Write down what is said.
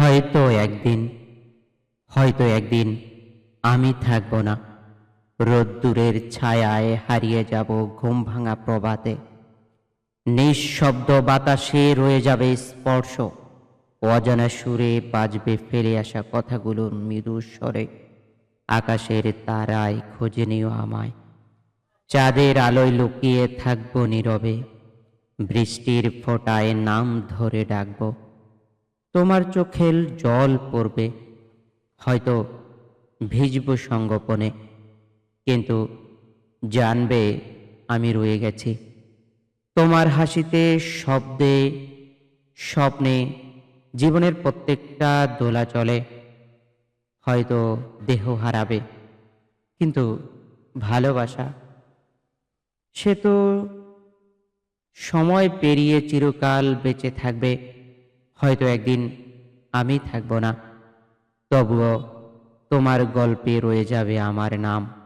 হয়তো একদিন হয়তো একদিন আমি থাকব না। রোদ্দুরের ছায়ায় হারিয়ে যাব ঘুম ভাঙা প্রভাতে। নিঃশব্দ বাতাসে রয়ে যাবে স্পর্শ। অজানা সুরে বাজবে ফেলে আসা কথাগুলোর মৃদু স্বরে। আকাশের তারায় খুঁজে নিও আমায়। চাঁদের আলোয় লুকিয়ে থাকব নীরবে। বৃষ্টির ফোঁটায় নাম ধরে ডাকবো। তোমার চোখের জল পড়বে। হয়তো ভিজব সঙ্গোপনে। কিন্তু জানবে আমি রয়ে গেছি। তোমার হাসিতে শব্দে স্বপ্নে জীবনের প্রত্যেকটা দোলা চলে। হয়তো দেহ হারাবে, কিন্তু ভালোবাসা, সে তো সময় পেরিয়ে চিরকাল বেঁচে থাকবে। হয়তো একদিন আমি থাকব না। তবুও তোমার গল্পে রয়ে যাবে আমার নাম।